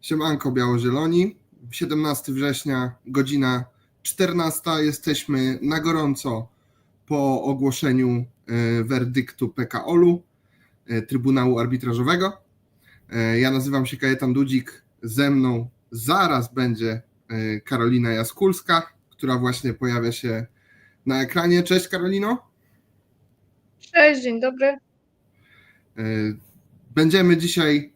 Siemanko Biało-Zieloni. 17 września, godzina 14. Jesteśmy na gorąco po ogłoszeniu e, werdyktu PKOL-u, e, Trybunału Arbitrażowego. E, Ja nazywam się Kajetan Dudzik. Ze mną zaraz będzie Karolina Jaskulska, która właśnie pojawia się na ekranie. Cześć Karolino. Cześć, dzień dobry. Będziemy dzisiaj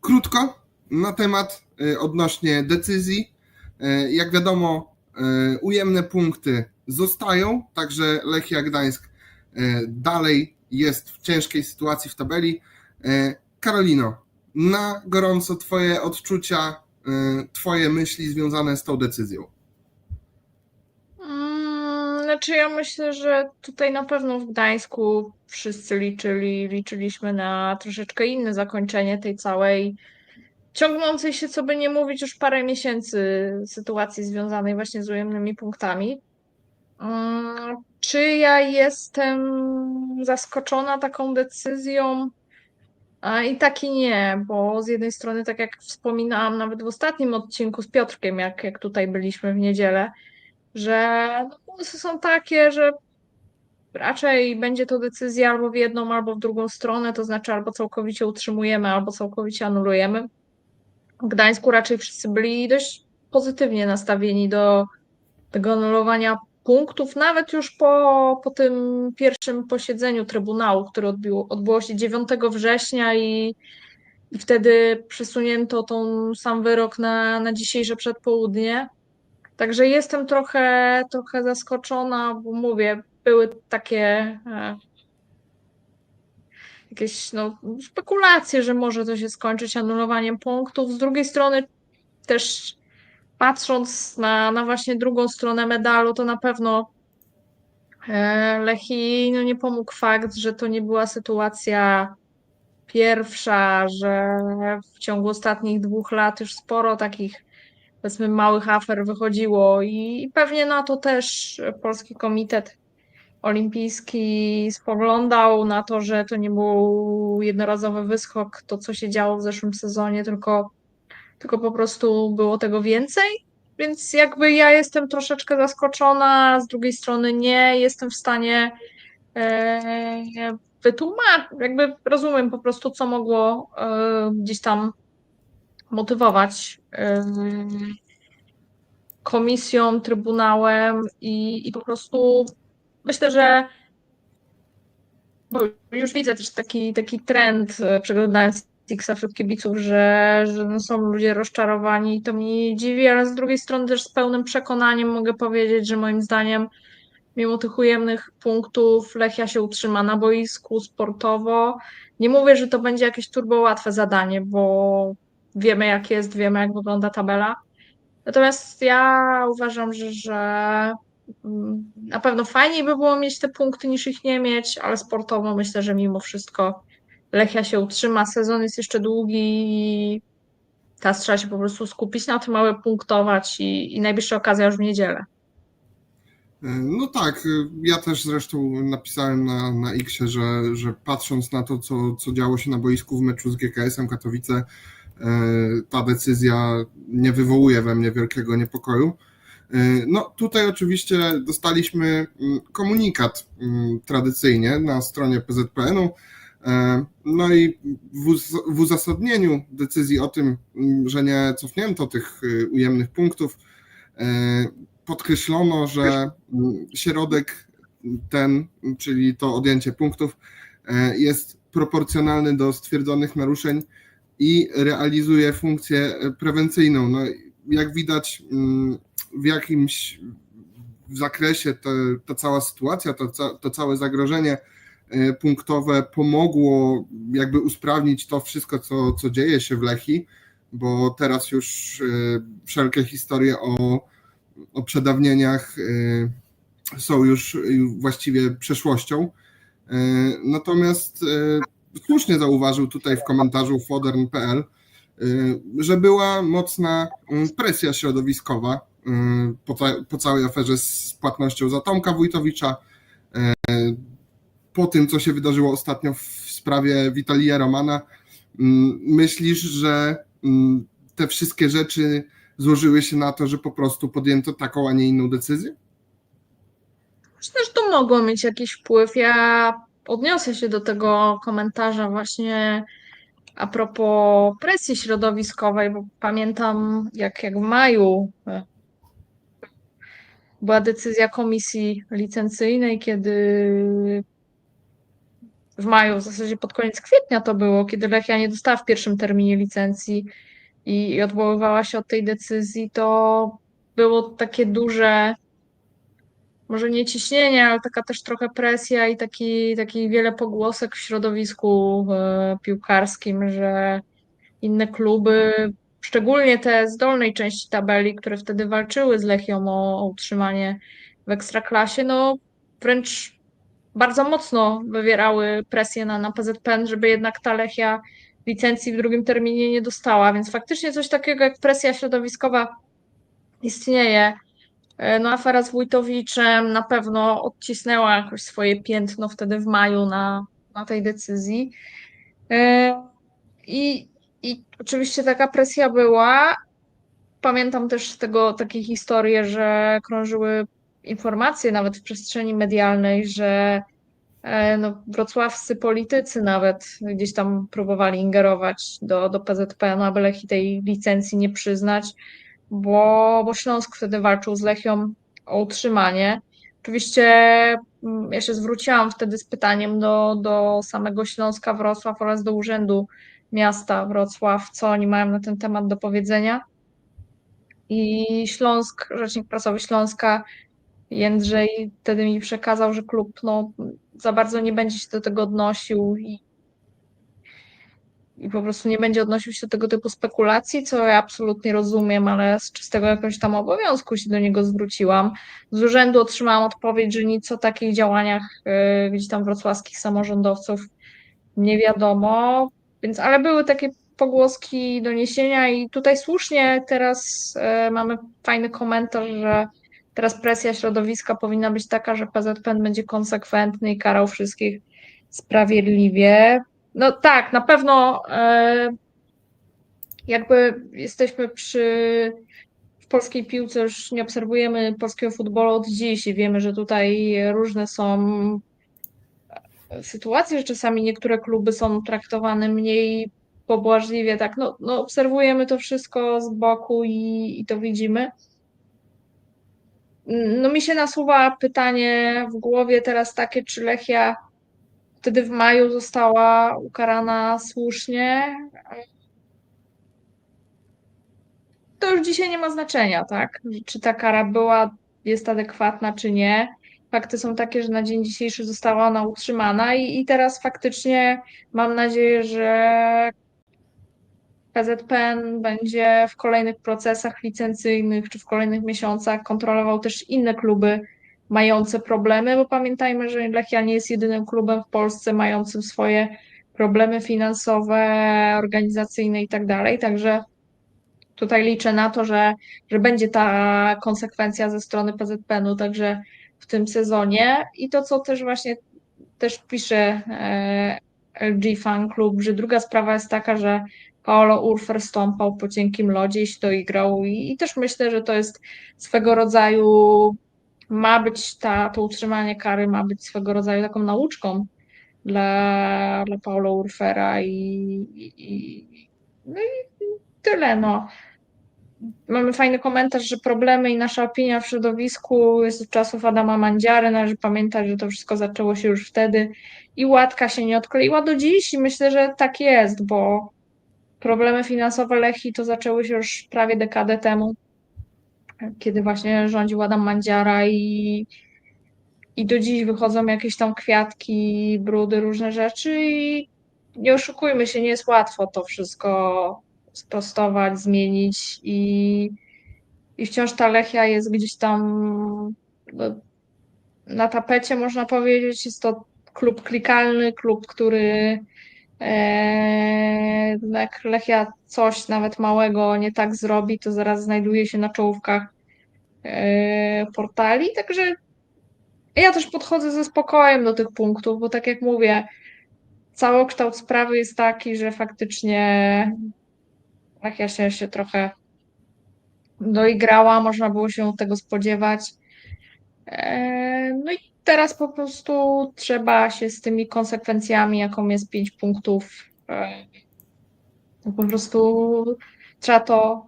krótko na temat e, odnośnie decyzji. E, Jak wiadomo, e, ujemne punkty zostają, także Lechia Gdańsk dalej jest w ciężkiej sytuacji w tabeli. Karolino, na gorąco Twoje odczucia, Twoje myśli związane z tą decyzją. Mm, Znaczy ja myślę, że tutaj na pewno w Gdańsku wszyscy liczyli, liczyliśmy na troszeczkę inne zakończenie tej całej ciągnącej się, co by nie mówić, już parę miesięcy sytuacji związanej właśnie z ujemnymi punktami. Mm, Czy ja jestem zaskoczona taką decyzją? I tak i nie, bo z jednej strony, tak jak wspominałam nawet w ostatnim odcinku z Piotrkiem, jak, jak tutaj byliśmy w niedzielę, że no, są takie, że raczej będzie to decyzja albo w jedną, albo w drugą stronę, to znaczy albo całkowicie utrzymujemy, albo całkowicie anulujemy. Gdańsku raczej wszyscy byli dość pozytywnie nastawieni do tego anulowania punktów, nawet już po, po tym pierwszym posiedzeniu Trybunału, które odbiło, odbyło się 9 września i, i wtedy przesunięto tą sam wyrok na, na dzisiejsze przedpołudnie. Także jestem trochę, trochę zaskoczona, bo mówię, były takie e, jakieś no, spekulacje, że może to się skończyć anulowaniem punktów. Z drugiej strony też patrząc na, na właśnie drugą stronę medalu, to na pewno e, Lechi no, nie pomógł fakt, że to nie była sytuacja pierwsza, że w ciągu ostatnich dwóch lat już sporo takich powiedzmy małych afer wychodziło i, i pewnie na to też Polski Komitet Olimpijski spoglądał na to, że to nie był jednorazowy wyskok, to co się działo w zeszłym sezonie, tylko, tylko po prostu było tego więcej. Więc jakby ja jestem troszeczkę zaskoczona, z drugiej strony nie jestem w stanie e, wytłumaczyć, jakby rozumiem po prostu, co mogło e, gdzieś tam motywować e, komisją, trybunałem i, i po prostu myślę, że bo już widzę też taki, taki trend, e, przeglądając Tixa wśród kibiców, że, że no są ludzie rozczarowani i to mnie nie dziwi, ale z drugiej strony też z pełnym przekonaniem mogę powiedzieć, że moim zdaniem mimo tych ujemnych punktów Lechia się utrzyma na boisku sportowo. Nie mówię, że to będzie jakieś turbo łatwe zadanie, bo wiemy jak jest, wiemy jak wygląda tabela. Natomiast ja uważam, że, że na pewno fajniej by było mieć te punkty niż ich nie mieć, ale sportowo myślę, że mimo wszystko Lechia się utrzyma. Sezon jest jeszcze długi i teraz trzeba się po prostu skupić na tym, aby punktować i, i najbliższa okazja już w niedzielę. No tak, ja też zresztą napisałem na, na Xie, że, że patrząc na to, co, co działo się na boisku w meczu z GKS-em Katowice, e, ta decyzja nie wywołuje we mnie wielkiego niepokoju. E, No tutaj oczywiście dostaliśmy mm, komunikat mm, tradycyjnie na stronie PZPN-u, E, no i w, uz- w uzasadnieniu decyzji o tym, mm, że nie cofnięto tych y, ujemnych punktów, e, podkreślono, że środek ten, czyli to odjęcie punktów, e, jest proporcjonalny do stwierdzonych naruszeń i realizuje funkcję prewencyjną. No, jak widać, mm, w jakimś zakresie to, ta cała sytuacja, to, to całe zagrożenie e, punktowe pomogło jakby usprawnić to wszystko, co, co dzieje się w Lechi, bo teraz już e, wszelkie historie o o przedawnieniach y, są już właściwie przeszłością. Natomiast słusznie zauważył tutaj w komentarzu fodern.pl, że była mocna y, presja środowiskowa y, po, po całej aferze z płatnością za Tomka Wójtowicza, y, po tym, co się wydarzyło ostatnio w sprawie Witalia Romana. Myślisz, że te wszystkie rzeczy złożyły się na to, że po prostu podjęto taką, a nie inną decyzję? Myślę, że to mogło mieć jakiś wpływ. Ja odniosę się do tego komentarza właśnie a propos presji środowiskowej, bo pamiętam jak, jak w maju e, była decyzja komisji licencyjnej, kiedy w maju, w zasadzie pod koniec kwietnia to było, kiedy Lechia nie dostała w pierwszym terminie licencji i, i odwoływała się od tej decyzji, to było takie duże, może nie ciśnienie, ale taka też trochę presja i taki, taki wiele pogłosek w środowisku e, piłkarskim, że inne kluby, szczególnie te z dolnej części tabeli, które wtedy walczyły z Lechią o, o utrzymanie w Ekstraklasie, no wręcz bardzo mocno wywierały presję na, na PZPN, żeby jednak ta Lechia licencji w drugim terminie nie dostała, więc faktycznie coś takiego jak presja środowiskowa istnieje. E, No afera z Wójtowiczem na pewno odcisnęła jakoś swoje piętno wtedy w maju na, na tej decyzji. E, I, I oczywiście taka presja była. Pamiętam też z tego takie historie, że krążyły informacje nawet w przestrzeni medialnej, że e, no, wrocławscy politycy nawet gdzieś tam próbowali ingerować do, do PZPN, aby Lechii tej licencji nie przyznać, bo, bo Śląsk wtedy walczył z Lechią o utrzymanie. Oczywiście mm, ja się zwróciłam wtedy z pytaniem do, do samego Śląska Wrocław oraz do Urzędu Miasta Wrocław, co oni mają na ten temat do powiedzenia. I Śląsk, Rzecznik Prasowy Śląska Jędrzej wtedy mi przekazał, że klub no, za bardzo nie będzie się do tego odnosił i, i po prostu nie będzie odnosił się do tego typu spekulacji, co ja absolutnie rozumiem, ale z czystego jakiegoś tam obowiązku się do niego zwróciłam. Z urzędu otrzymałam odpowiedź, że nic o takich działaniach y, gdzieś tam wrocławskich samorządowców nie wiadomo, więc ale były takie pogłoski, doniesienia i tutaj słusznie teraz y, mamy fajny komentarz, że Teraz presja środowiska powinna być taka, że PZPN będzie konsekwentny i karał wszystkich sprawiedliwie. No tak, na pewno e, jakby jesteśmy przy w polskiej piłce już nie obserwujemy polskiego futbolu od dziś i wiemy, że tutaj różne są sytuacje, że czasami niektóre kluby są traktowane mniej pobłażliwie, tak, no, no obserwujemy to wszystko z boku i, i to widzimy. No mi się nasuwa pytanie w głowie teraz takie, czy Lechia wtedy w maju została ukarana słusznie. To już dzisiaj nie ma znaczenia, tak? Czy ta kara była, jest adekwatna, czy nie. Fakty są takie, że na dzień dzisiejszy została ona utrzymana i, i teraz faktycznie mam nadzieję, że PZPN będzie w kolejnych procesach licencyjnych czy w kolejnych miesiącach kontrolował też inne kluby mające problemy, bo pamiętajmy, że Lechia nie jest jedynym klubem w Polsce mającym swoje problemy finansowe, organizacyjne i tak dalej. Także tutaj liczę na to, że, że będzie ta konsekwencja ze strony PZPN-u także w tym sezonie. I to, co też właśnie też pisze e, LG Fan Club, że druga sprawa jest taka, że Paolo Urfer stąpał po cienkim lodzie i się doigrał i, i też myślę, że to jest swego rodzaju, ma być ta, to utrzymanie kary ma być swego rodzaju taką nauczką dla, dla Paulo Urfera i, i, no i tyle, no. Mamy fajny komentarz, że problemy i nasza opinia w środowisku jest od czasów Adama Mandziary. Należy pamiętać, że to wszystko zaczęło się już wtedy i łatka się nie odkleiła do dziś i myślę, że tak jest, bo problemy finansowe Lechi to zaczęły się już prawie dekadę temu, kiedy właśnie rządził Adam Mandziara i, i do dziś wychodzą jakieś tam kwiatki, brudy, różne rzeczy i nie oszukujmy się, nie jest łatwo to wszystko sprostować, zmienić i, i wciąż ta Lechia jest gdzieś tam no, na tapecie, można powiedzieć. Jest to klub klikalny, klub, który e, jak Lechia coś nawet małego nie tak zrobi, to zaraz znajduje się na czołówkach e, portali. Także ja też podchodzę ze spokojem do tych punktów, bo tak jak mówię, całokształt sprawy jest taki, że faktycznie Lechia się, się trochę doigrała, można było się tego spodziewać. E, No i teraz po prostu trzeba się z tymi konsekwencjami, jaką jest 5 punktów, e, no po prostu trzeba to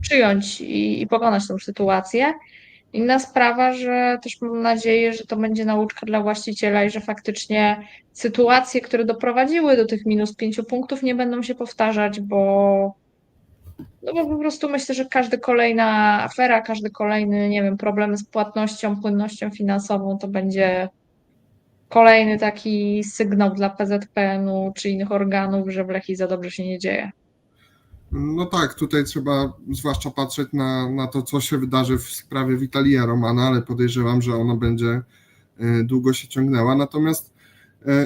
przyjąć i, i pokonać tą sytuację. Inna sprawa, że też mam nadzieję, że to będzie nauczka dla właściciela i że faktycznie sytuacje, które doprowadziły do tych minus 5 punktów, nie będą się powtarzać, bo no bo po prostu myślę, że każda kolejna afera, każdy kolejny, nie wiem, problem z płatnością, płynnością finansową to będzie kolejny taki sygnał dla PZPN-u czy innych organów, że w Lechii za dobrze się nie dzieje. No tak, tutaj trzeba zwłaszcza patrzeć na, na to, co się wydarzy w sprawie Witalia Romana, ale podejrzewam, że ona będzie e, długo się ciągnęła. Natomiast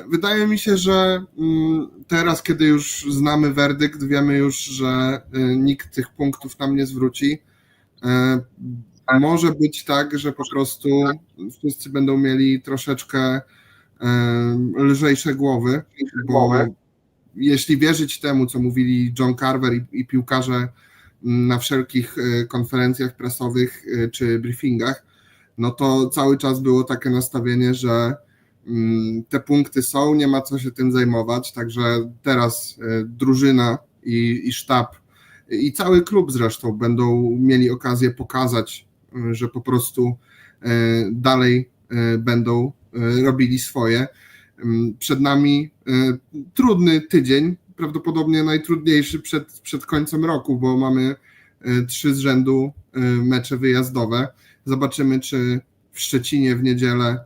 wydaje mi się, że mm, teraz, kiedy już znamy werdykt, wiemy już, że e, nikt tych punktów nam nie zwróci. E, Może być tak, że po prostu wszyscy będą mieli troszeczkę e, lżejsze głowy, bo jeśli wierzyć temu, co mówili John Carver i, i piłkarze mm, na wszelkich e, konferencjach prasowych e, czy briefingach, no to cały czas było takie nastawienie, że te punkty są, nie ma co się tym zajmować, także teraz e, drużyna i, i sztab i cały klub zresztą będą mieli okazję pokazać, e, że po prostu e, dalej będą robili swoje. Ym, Przed nami trudny tydzień, prawdopodobnie najtrudniejszy przed, przed końcem roku, bo mamy trzy z rzędu mecze wyjazdowe. Zobaczymy, czy w Szczecinie w niedzielę mm,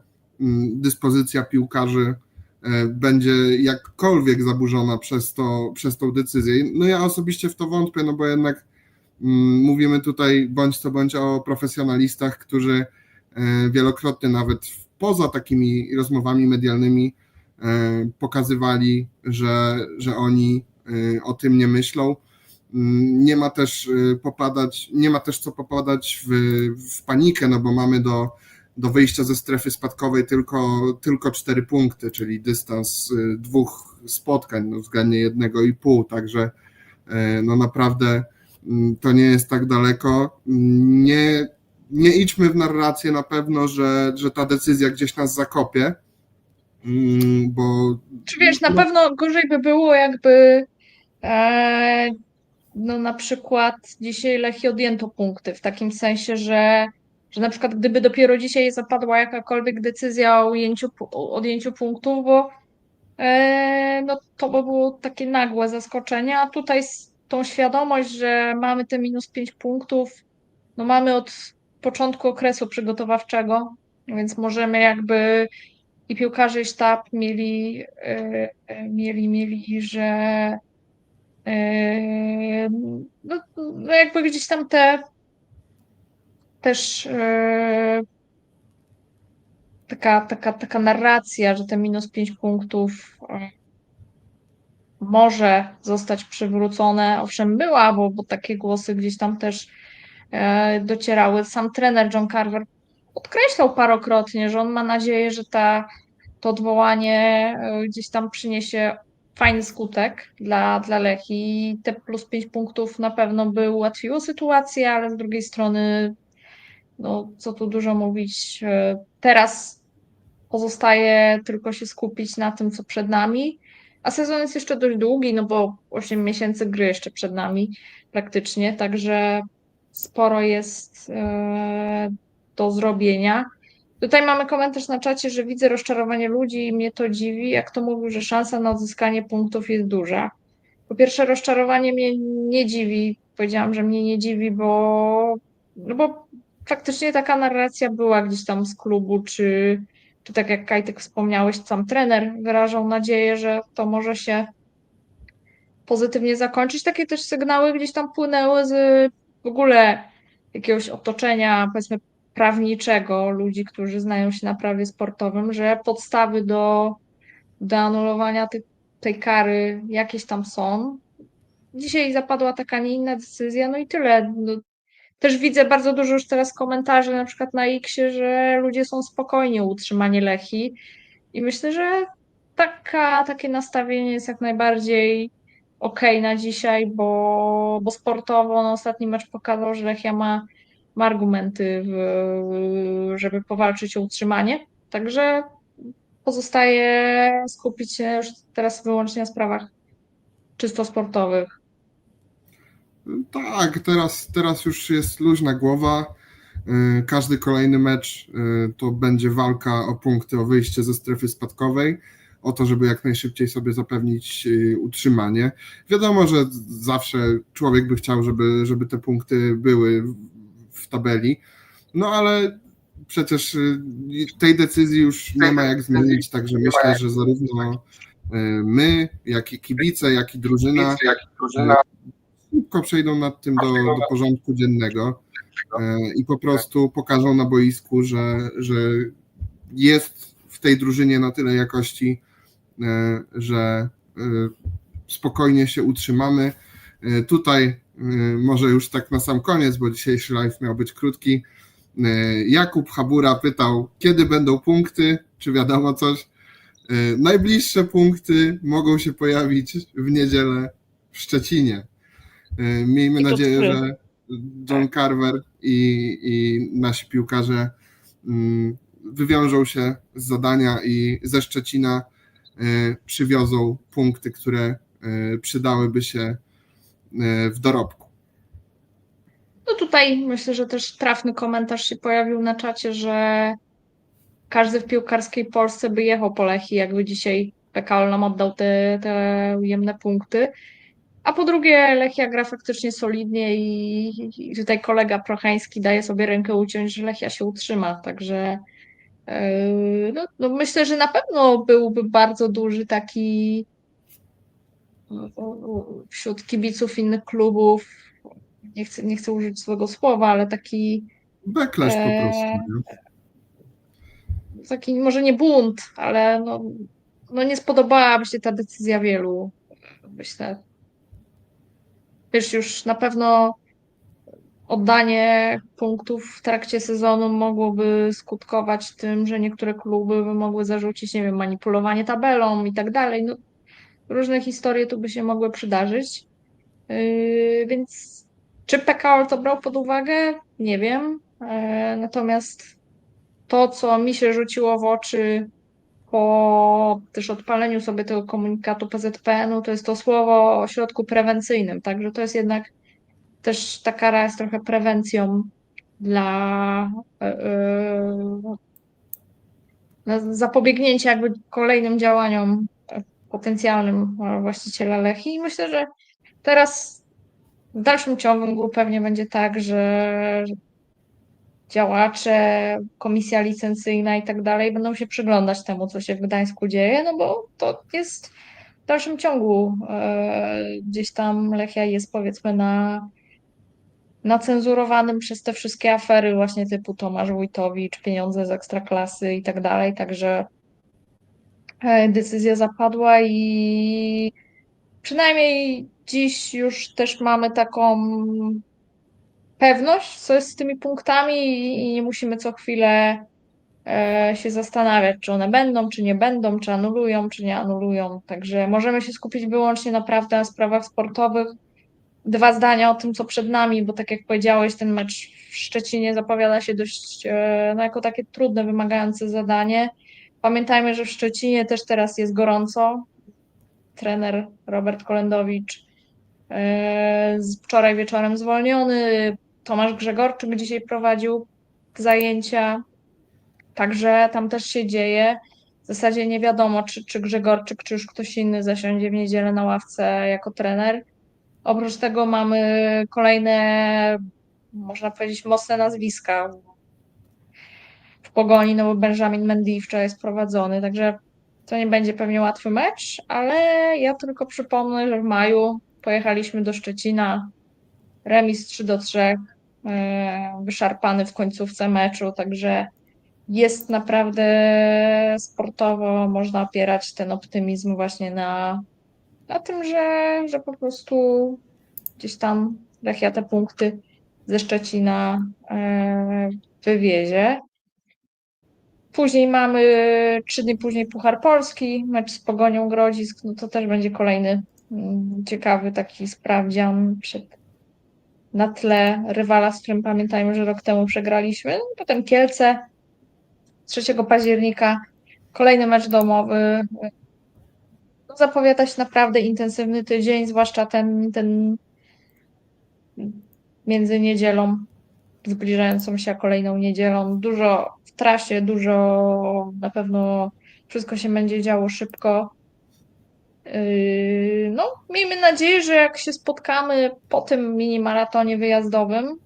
dyspozycja piłkarzy e, będzie jakkolwiek zaburzona przez, to, przez tą decyzję. No ja osobiście w to wątpię, no bo jednak mm, mówimy tutaj bądź co bądź o profesjonalistach, którzy e, wielokrotnie nawet poza takimi rozmowami medialnymi e, pokazywali, że, że oni o tym nie myślą. Mm, Nie ma też popadać, nie ma też co popadać w, w panikę, no bo mamy do, do wyjścia ze strefy spadkowej tylko, tylko cztery punkty, czyli dystans e, dwóch spotkań, no względnie jednego i pół, także e, no naprawdę mm, to nie jest tak daleko. Nie, nie idźmy w narrację na pewno, że, że ta decyzja gdzieś nas zakopie, bo Czy wiesz, na pewno gorzej by było, jakby e, no na przykład dzisiaj Lechii odjęto punkty, w takim sensie, że, że na przykład gdyby dopiero dzisiaj zapadła jakakolwiek decyzja o ujęciu, odjęciu punktów, bo e, no to by było takie nagłe zaskoczenie, a tutaj tą świadomość, że mamy te minus 5 punktów, no mamy od początku okresu przygotowawczego, więc możemy jakby i piłkarze i sztab mieli, e, e, mieli, mieli, że no, no jakby gdzieś tam te też e, taka, taka, taka narracja, że te minus 5 punktów e, może zostać przywrócone. Owszem, była, bo, bo takie głosy gdzieś tam też e, docierały. Sam trener John Carver podkreślał parokrotnie, że on ma nadzieję, że ta, to odwołanie gdzieś tam przyniesie fajny skutek dla, dla Lechii. Te plus 5 punktów na pewno by ułatwiło sytuację, ale z drugiej strony, no co tu dużo mówić, e, teraz pozostaje tylko się skupić na tym, co przed nami. A sezon jest jeszcze dość długi, no bo 8 miesięcy gry jeszcze przed nami praktycznie, także sporo jest e, do zrobienia. Tutaj mamy komentarz na czacie, że widzę rozczarowanie ludzi i mnie to dziwi, jak to mówił, że szansa na odzyskanie punktów jest duża. Po pierwsze, rozczarowanie mnie nie dziwi. Powiedziałam, że mnie nie dziwi, bo, no bo faktycznie taka narracja była gdzieś tam z klubu, czy, czy tak jak Kajtek wspomniałeś, sam trener wyrażał nadzieję, że to może się pozytywnie zakończyć. Takie też sygnały gdzieś tam płynęły z w ogóle jakiegoś otoczenia, powiedzmy, prawniczego, ludzi, którzy znają się na prawie sportowym, że podstawy do, do anulowania tej, tej kary jakieś tam są. Dzisiaj zapadła taka, nie inna decyzja, no i tyle. No, też widzę bardzo dużo już teraz komentarzy, na przykład na Xie, że ludzie są spokojni o utrzymanie Lechi i myślę, że taka, takie nastawienie jest jak najbardziej okej na dzisiaj, bo, bo sportowo no, ostatni mecz pokazał, że Lechia ma, ma argumenty, w, żeby powalczyć o utrzymanie. Także pozostaje skupić się już teraz wyłącznie na sprawach czysto sportowych. Tak, teraz, teraz już jest luźna głowa. Y, Każdy kolejny mecz y, to będzie walka o punkty, o wyjście ze strefy spadkowej, o to, żeby jak najszybciej sobie zapewnić y, utrzymanie. Wiadomo, że zawsze człowiek by chciał, żeby, żeby te punkty były w- tabeli, no ale przecież tej decyzji już nie ma jak zmienić, także myślę, że zarówno my, jak i kibice, jak i drużyna jak i drużyna szybko przejdą nad tym do, do porządku dziennego e, i po prostu pokażą na boisku, że, że jest w tej drużynie na tyle jakości, e, że e, spokojnie się utrzymamy. Tutaj może już tak na sam koniec, bo dzisiejszy live miał być krótki. Jakub Habura pytał, kiedy będą punkty, czy wiadomo coś. Najbliższe punkty mogą się pojawić w niedzielę w Szczecinie. E, Miejmy nadzieję, że John Carver i, i nasi piłkarze mm, wywiążą się z zadania i ze Szczecina e, przywiozą punkty, które e, przydałyby się w dorobku. No tutaj myślę, że też trafny komentarz się pojawił na czacie, że każdy w piłkarskiej Polsce by jechał po Lechii, jakby dzisiaj PKL nam oddał te, te ujemne punkty. A po drugie, Lechia gra faktycznie solidnie i, i tutaj kolega Prochański daje sobie rękę uciąć, że Lechia się utrzyma. Także yy, no, no myślę, że na pewno byłby bardzo duży taki wśród kibiców innych klubów, nie chcę, nie chcę użyć złego słowa, ale taki Backlash po Eee, prostu. nie? taki może nie bunt, ale no, no nie spodobałaby się ta decyzja wielu, myślę. Wiesz, już na pewno oddanie punktów w trakcie sezonu mogłoby skutkować tym, że niektóre kluby by mogły zarzucić, nie wiem, manipulowanie tabelą i tak dalej. No, różne historie tu by się mogły przydarzyć. Yy, więc czy PKO to brał pod uwagę? Nie wiem. E, Natomiast to, co mi się rzuciło w oczy po też odpaleniu sobie tego komunikatu PZPN-u, to jest to słowo o środku prewencyjnym. Także to jest jednak też ta kara jest trochę prewencją dla na zapobiegnięcia jakby kolejnym działaniom potencjalnym właściciela Lechi. I myślę, że teraz w dalszym ciągu pewnie będzie tak, że działacze, komisja licencyjna i tak dalej będą się przyglądać temu, co się w Gdańsku dzieje, no bo to jest w dalszym ciągu e, gdzieś tam Lechia jest powiedzmy na, na cenzurowanym przez te wszystkie afery właśnie typu Tomasz Wójtowicz, pieniądze z ekstraklasy i tak dalej, także e, decyzja zapadła i przynajmniej dziś już też mamy taką pewność, co jest z tymi punktami i nie musimy co chwilę e, się zastanawiać, czy one będą, czy nie będą, czy anulują, czy nie anulują. Także możemy się skupić wyłącznie naprawdę na sprawach sportowych. Dwa zdania o tym, co przed nami, bo tak jak powiedziałeś, ten mecz w Szczecinie zapowiada się dość e, no, jako takie trudne, wymagające zadanie. Pamiętajmy, że w Szczecinie też teraz jest gorąco. Trener Robert Kolendowicz e, wczoraj wieczorem zwolniony. Tomasz Grzegorczyk dzisiaj prowadził zajęcia, także tam też się dzieje. W zasadzie nie wiadomo, czy, czy Grzegorczyk, czy już ktoś inny zasiądzie w niedzielę na ławce jako trener. Oprócz tego mamy kolejne, można powiedzieć, mocne nazwiska w pogoni, no bo Benjamin Mendy wczoraj jest prowadzony, także to nie będzie pewnie łatwy mecz, ale ja tylko przypomnę, że w maju pojechaliśmy do Szczecina, remis 3 do 3, e, wyszarpany w końcówce meczu, także jest naprawdę sportowo, można opierać ten optymizm właśnie na, na tym, że, że po prostu gdzieś tam Lechia te punkty ze Szczecina e, wywiezie. Później mamy trzy dni później Puchar Polski, mecz z Pogonią Grodzisk, no to też będzie kolejny mm, ciekawy taki sprawdzian przed, na tle rywala, z którym pamiętajmy, że rok temu przegraliśmy. No, potem Kielce 3 października, kolejny mecz domowy. No, zapowiada się naprawdę intensywny tydzień, zwłaszcza ten, ten między niedzielą, zbliżającą się kolejną niedzielą. Dużo w trasie, dużo na pewno wszystko się będzie działo szybko. Yy, No, miejmy nadzieję, że jak się spotkamy po tym mini maratonie wyjazdowym,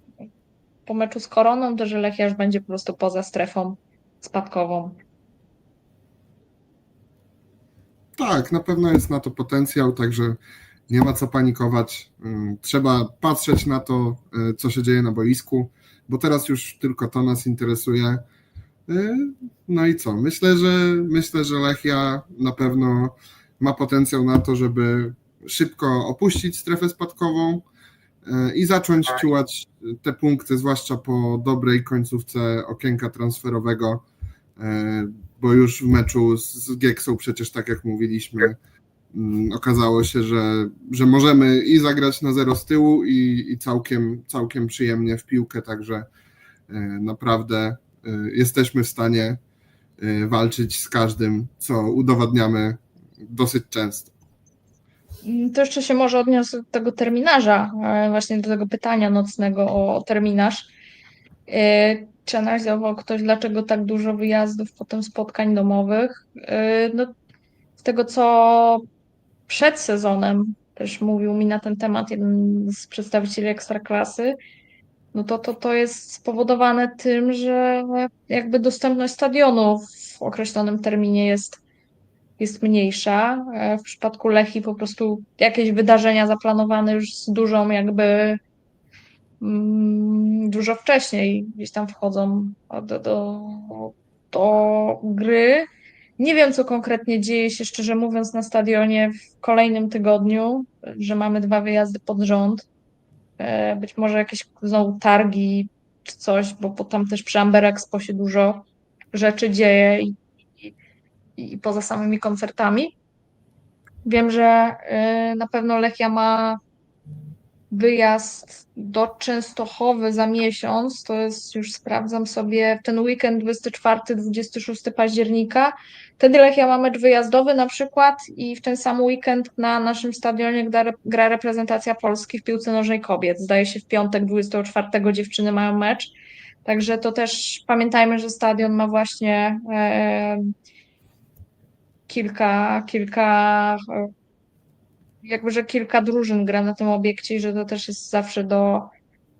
po meczu z Koroną, to że Lechia już będzie po prostu poza strefą spadkową. Tak, na pewno jest na to potencjał, także nie ma co panikować. Ym, Trzeba patrzeć na to, y, co się dzieje na boisku, bo teraz już tylko to nas interesuje. Y, No i co? Myślę, że myślę, że Lechia na pewno ma potencjał na to, żeby szybko opuścić strefę spadkową y, i zacząć ciułać te punkty, zwłaszcza po dobrej końcówce okienka transferowego, y, bo już w meczu z Gieksą przecież tak jak mówiliśmy, mm, okazało się, że, że możemy i zagrać na zero z tyłu i, i całkiem, całkiem przyjemnie w piłkę, także y, naprawdę jesteśmy w stanie walczyć z każdym, co udowadniamy dosyć często. Mm, To jeszcze się może odniosę do tego terminarza, e, właśnie do tego pytania nocnego o terminarz. E, Czy analizował ktoś, dlaczego tak dużo wyjazdów, potem spotkań domowych? E, No, z tego, co przed sezonem też mówił mi na ten temat jeden z przedstawicieli Ekstraklasy, no to, to, to jest spowodowane tym, że jakby dostępność stadionu w określonym terminie jest jest mniejsza. E, W przypadku Lechii po prostu jakieś wydarzenia zaplanowane już z dużą jakby mm, dużo wcześniej gdzieś tam wchodzą do, do, do gry. Nie wiem, co konkretnie dzieje się, szczerze mówiąc, na stadionie w kolejnym tygodniu, że mamy dwa wyjazdy pod rząd. E, Być może jakieś znowu targi czy coś, bo, tam też przy Amber Expo się dużo rzeczy dzieje i, i poza samymi koncertami. Wiem, że y, na pewno Lechia ma wyjazd do Częstochowy za miesiąc. To jest, już sprawdzam sobie, ten weekend 24-26 października. Wtedy Lechia ma mecz wyjazdowy na przykład i w ten sam weekend na naszym stadionie gra reprezentacja Polski w piłce nożnej kobiet. Zdaje się w piątek 24 dziewczyny mają mecz. Także to też pamiętajmy, że stadion ma właśnie e, kilka, kilka, e, jakby, że kilka drużyn gra na tym obiekcie i że to też jest zawsze do,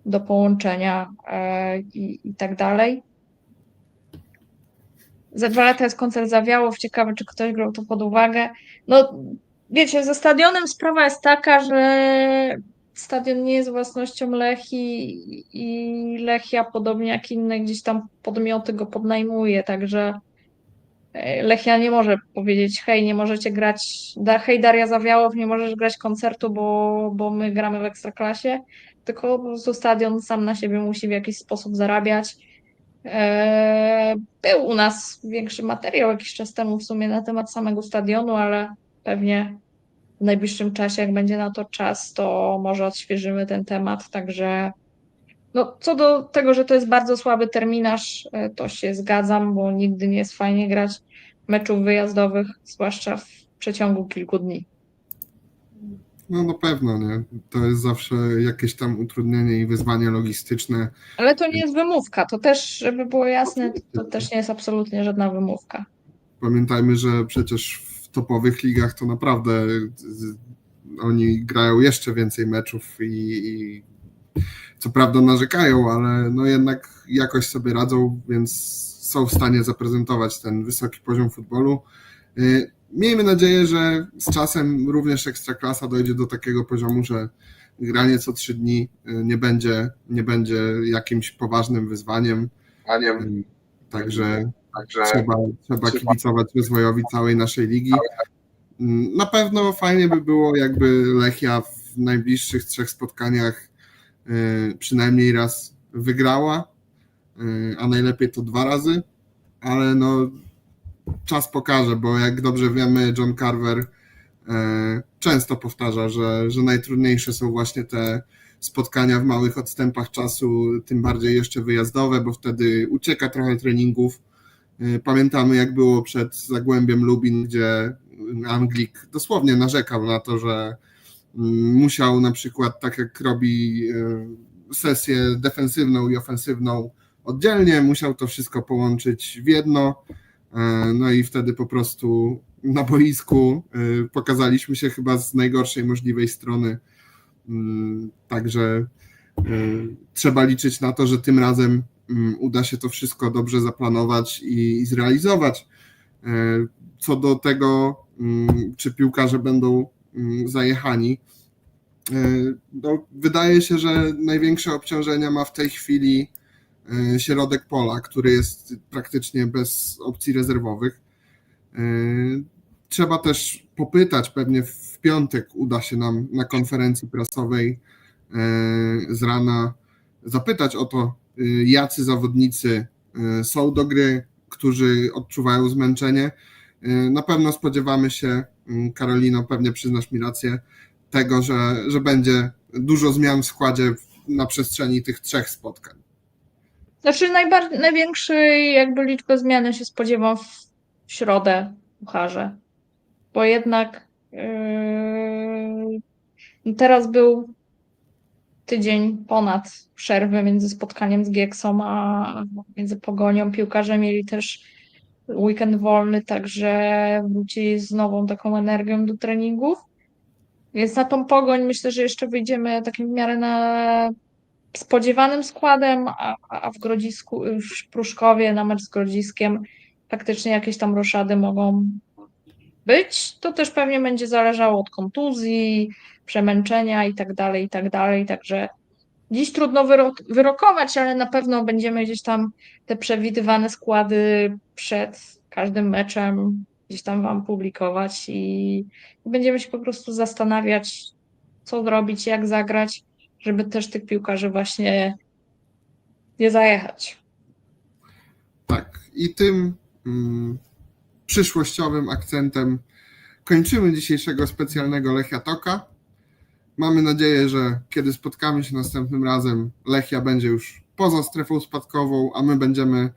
do połączenia e, i, i tak dalej. Za dwa lata jest koncert Zawiałow. Ciekawe, czy ktoś brał to pod uwagę. No, wiecie, ze stadionem sprawa jest taka, że stadion nie jest własnością Lechii i Lechia, podobnie jak inne gdzieś tam podmioty go podnajmuje, także Lechia nie może powiedzieć, hej, nie możecie grać, da, hej Daria Zawiałow, nie możesz grać koncertu, bo, bo my gramy w Ekstraklasie, tylko po prostu stadion sam na siebie musi w jakiś sposób zarabiać. E, Był u nas większy materiał jakiś czas temu w sumie na temat samego stadionu, ale pewnie w najbliższym czasie, jak będzie na to czas, to może odświeżymy ten temat. Także no, co do tego, że to jest bardzo słaby terminarz, e, to się zgadzam, bo nigdy nie jest fajnie grać meczów wyjazdowych, zwłaszcza w przeciągu kilku dni. No na pewno, nie? To jest zawsze jakieś tam utrudnienie i wyzwanie logistyczne. Ale to nie jest wymówka, to też, żeby było jasne, to też nie jest absolutnie żadna wymówka. Pamiętajmy, że przecież w topowych ligach to naprawdę oni grają jeszcze więcej meczów i, i co prawda narzekają, ale no jednak jakoś sobie radzą, więc są w stanie zaprezentować ten wysoki poziom futbolu. Y, Miejmy nadzieję, że z czasem również Ekstraklasa dojdzie do takiego poziomu, że granie co trzy dni y, nie będzie, nie będzie jakimś poważnym wyzwaniem. Y, Także Także trzeba, trzeba kibicować rozwojowi całej naszej ligi. Na pewno fajnie by było, jakby Lechia w najbliższych trzech spotkaniach przynajmniej raz wygrała, y, a najlepiej to dwa razy, ale no czas pokaże, bo jak dobrze wiemy, John Carver y, często powtarza, że, że najtrudniejsze są właśnie te spotkania w małych odstępach czasu, tym bardziej jeszcze wyjazdowe, bo wtedy ucieka trochę treningów. Pamiętamy, jak było przed Zagłębiem Lubin, gdzie Anglik dosłownie narzekał na to, że musiał na przykład, tak jak robi e, sesję defensywną i ofensywną oddzielnie, musiał to wszystko połączyć w jedno. E, No i wtedy po prostu na boisku e, pokazaliśmy się chyba z najgorszej możliwej strony. Mm, Także trzeba liczyć na to, że tym razem mm, uda się to wszystko dobrze zaplanować i, zrealizować. Co do tego, mm, czy piłkarze będą zajechani, e, no, wydaje się, że największe obciążenia ma w tej chwili e, środek pola, który jest praktycznie bez opcji rezerwowych. E, Trzeba też popytać, pewnie w piątek uda się nam na konferencji prasowej z rana zapytać o to, e, jacy zawodnicy e, są do gry, którzy odczuwają zmęczenie. E, Na pewno spodziewamy się, mm, Karolino, pewnie przyznasz mi rację, tego, że, że będzie dużo zmian w składzie na przestrzeni tych trzech spotkań. Znaczy najbar- największej jakby liczby zmiany się spodziewam w środę Pucharze, bo jednak yy, teraz był tydzień ponad przerwy między spotkaniem z Gieksą, a między Pogonią. Piłkarze mieli też weekend wolny, także wrócili z nową taką energią do treningów. Więc na tą Pogoń myślę, że jeszcze wyjdziemy takim w miarę na spodziewanym składem, a, a w Grodzisku, w Pruszkowie na mecz z Grodziskiem faktycznie jakieś tam roszady mogą być. To też pewnie będzie zależało od kontuzji, przemęczenia i tak dalej, i tak dalej. Także dziś trudno wyro- wyrokować, ale na pewno będziemy gdzieś tam te przewidywane składy przed każdym meczem gdzieś tam Wam publikować i będziemy się po prostu zastanawiać, co zrobić, jak zagrać, żeby też tych piłkarzy właśnie nie zajechać. Tak, i tym mm, przyszłościowym akcentem kończymy dzisiejszego specjalnego Lechia Toka. Mamy nadzieję, że kiedy spotkamy się następnym razem, Lechia będzie już poza strefą spadkową, a my będziemy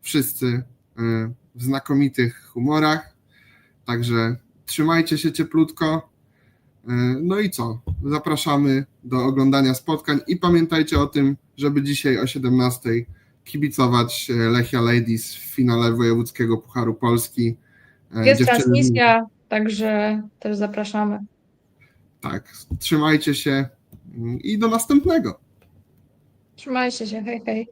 wszyscy y, w znakomitych humorach. Także trzymajcie się cieplutko. Y, No i co? Zapraszamy do oglądania spotkań i pamiętajcie o tym, żeby dzisiaj o 17 kibicować e, Lechia Ladies w finale wojewódzkiego Pucharu Polski. E, Jest dziewczyny- transmisja, także też zapraszamy. Tak, trzymajcie się i do następnego. Trzymajcie się, hej, hej.